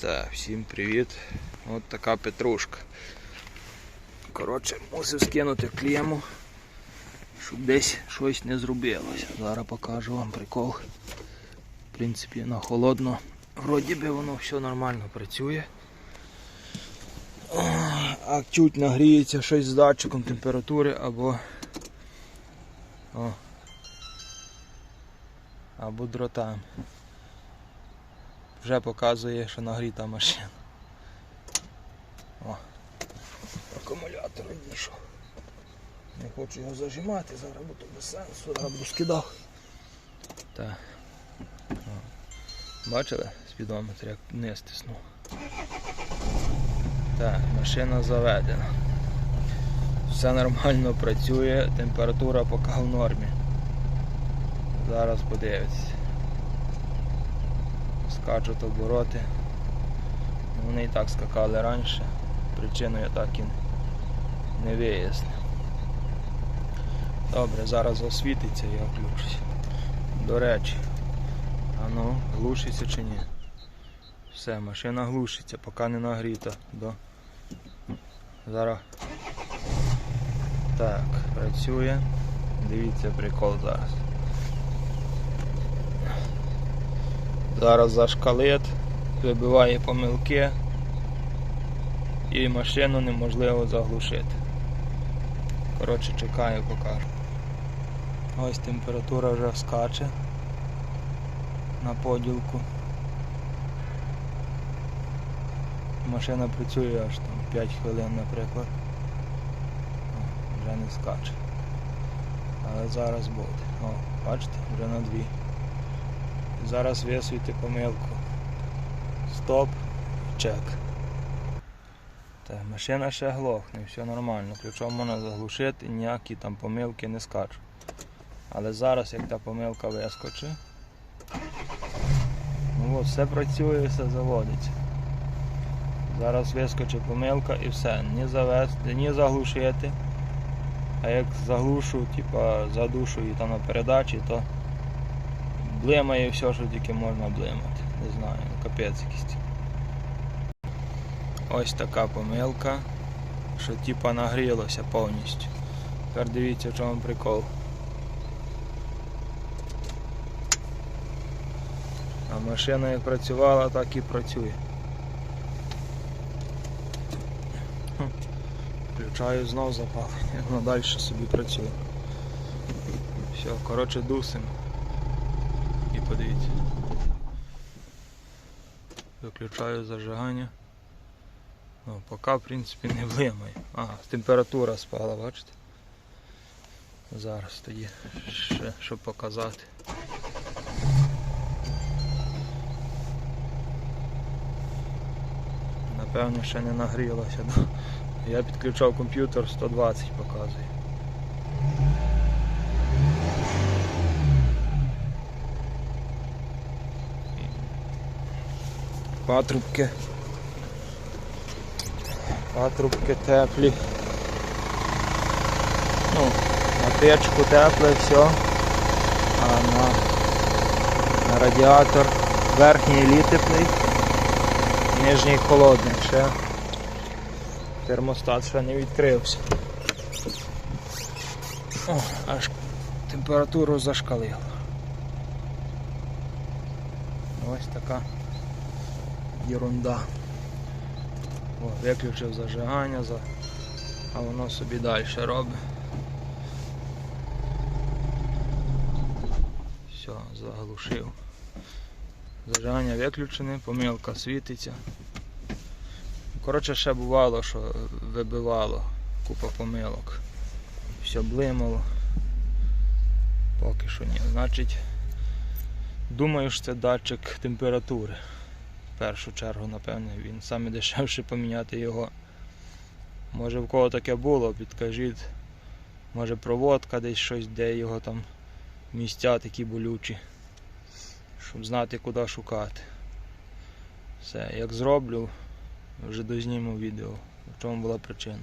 Так, всім привіт. От така петрушка. Коротше, мусив скинути клему, щоб десь щось не зробилося. Зараз покажу вам прикол. В принципі, на холодно. Вроді би воно все нормально працює. А чуть нагріється щось з датчиком температури або. О, або дротами. Вже показує, що нагріта машина. О, акумулятор відійшов. Не хочу його зажимати, зараз бо то без сенсу, зараз буду скидав. Так. О. Бачили спідометр, як не стиснув. Так, машина заведена. Все нормально працює, температура поки в нормі. Зараз подивитися. Скачуть обороти. Вони і так скакали раніше. Причину я так і не вияснив. Добре, зараз освітиться я включусь. До речі, а ну, глушиться чи ні? Все, машина глушиться, поки не нагріта. До... Зараз. Так, працює. Дивіться прикол зараз. Зараз зашкалить, вибиває помилки і машину неможливо заглушити. Коротше, чекаю, покажу. Ось температура вже скаче на поділку. Машина працює аж там 5 хвилин, наприклад. Вже не скаче. Але зараз буде. О, бачите, вже на дві. Зараз висвіти помилку. Стоп, чек. Так, машина ще глохне, все нормально. Ключом можна заглушити, ніякі там помилки не скачуть. Але зараз як та помилка вискочить. Ну от, все працює, все заводиться. Зараз вискочить помилка і все. Ні завести, ні заглушити. А як заглушу, типа задушую там на передачі, то блимає все, що тільки можна блимати. Не знаю, капець якийсь. Ось така помилка, що типа нагрілося повністю. Тепер дивіться в чому прикол. А машина як працювала, так і працює. Включаю знов запалення, воно далі собі працює. Все, коротше дусим. І подивіться. Виключаю зажигання. Ну, поки в принципі не блимає. Ага, температура спала, бачите? Зараз тоді ще щоб показати. Напевно ще не нагрілося. Я підключав комп'ютер 120 показує. Патрубки. Патрубки теплі. Ну, на печку тепле все. А на, на радіатор верхній лі теплий, нижній холодний ще. Термостат ще не відкрився. О, аж температуру зашкалило. Ось така ерунда. О, виключив зажигання, за... а воно собі далі робить. Все, заглушив. Зажигання виключене, помилка світиться. Коротше, ще бувало, що вибивало купа помилок. Все блимало. Поки що ні. Значить, думаю, що це датчик температури. Першу чергу, напевне, він саме дешевше поміняти його. Може в кого таке було, підкажіть. Може проводка десь щось, де його там місця такі болючі. Щоб знати куди шукати. Все, як зроблю, вже дозніму відео, в чому була причина.